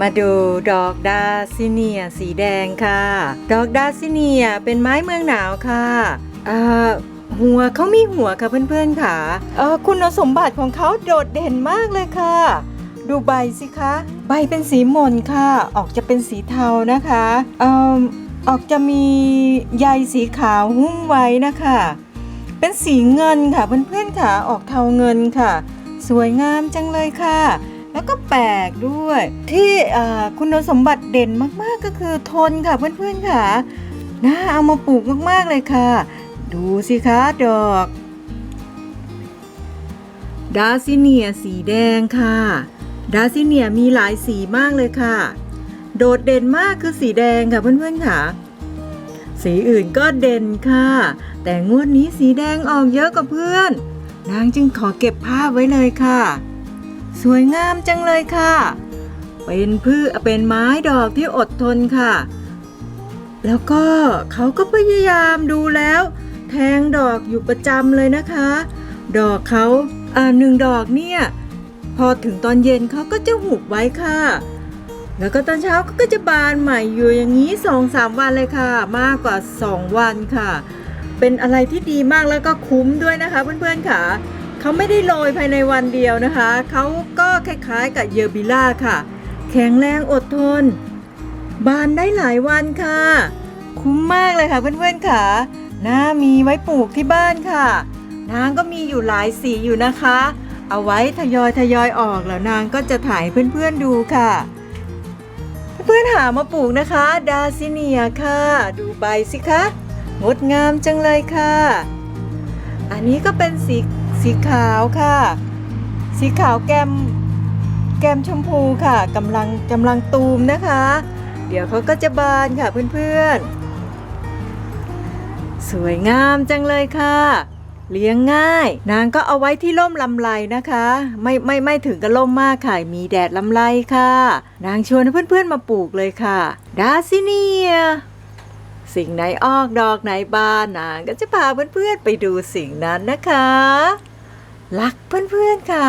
มาดูดอกดาซิเนียสีแดงค่ะ ดอกดาซิเนียเป็นไม้เมืองหนาวค่ะหัวเขามีหัวค่ะเพื่อนๆค่ะคุณสมบัติของเขาโดดเด่นมากเลยค่ะ ดูใบสิคะ ใบเป็นสีหม่นค่ะ ออกจะเป็นสีเทานะคะอออกจะมีใยสีขาวหุ้มไว้นะคะ เป็นสีเงินค่ะเพื่อนๆค่ะ ออกเทาเงินค่ะ สวยงามจังเลยค่ะ แล้วก็แปลกด้วย ที่คุณสมบัติเด่นมากๆก็คือทนค่ะเพื่อนๆค่ะน่าเอามาปลูกมากๆเลยค่ะ ดูสิคะดอกดาซิเนียสีแดงค่ะ ดาซิเนียมีหลายสีมากเลยค่ะ โดดเด่นมากคือสีแดงค่ะเพื่อนๆค่ะ สีอื่นก็เด่นค่ะ แต่งวดนี้สีแดงออกเยอะกว่าเพื่อน นางจึงขอเก็บภาพไว้เลยค่ะ สวยงามจังเลยค่ะ เป็นพืชเป็นไม้ดอกที่อดทนค่ะ แล้วก็เขาก็พยายามดูแล้ว แทงดอกอยู่ประจำเลยนะคะ ดอกเขาอ่าหนึ่งดอกเนี่ย พอถึงตอนเย็นเขาก็จะหุบไว้ค่ะ แล้วก็ตอนเช้าเขาก็จะบานใหม่อยู่อย่างนี้สองสามวันเลยค่ะ มากกว่าสองวันค่ะ เป็นอะไรที่ดีมากแล้วก็คุ้มด้วยนะคะเพื่อนๆค่ะ เขาไม่ได้โรยภายในวันเดียวนะคะ เขาก็คล้ายๆกับเยอร์บิล่าค่ะ แข็งแรงอดทน บานได้หลายวันค่ะ คุ้มมากเลยค่ะเพื่อนๆค่ะน้ามีไว้ปลูกที่บ้านค่ะ นางก็มีอยู่หลายสีอยู่นะคะ เอาไว้ทยอยทยอยออกแล้วนางก็จะถ่ายเพื่อนๆดูค่ะ เพื่อนๆหามาปลูกนะคะ ดาซิเนียค่ะ ดูใบสิคะ งดงามจังเลยค่ะ อันนี้ก็เป็นสี สีขาวค่ะ สีขาวแกมแกมชมพูค่ะกำลังกำลังตูมนะคะ เดี๋ยวเขาก็จะบานค่ะเพื่อนๆ สวยงามจังเลยค่ะ เลี้ยงง่าย นางก็เอาไว้ที่ร่มลำไรนะคะ ไม่ไม่ไม่ถึงกับร่มมากค่ะ มีแดดลำไรค่ะ นางชวนเพื่อนๆมาปลูกเลยค่ะดาซิเนียสิ่งไหนออกดอกไหนบานนางก็จะพาเพื่อนๆไปดูสิ่งนั้นนะคะ รักเพื่อนๆค่ะ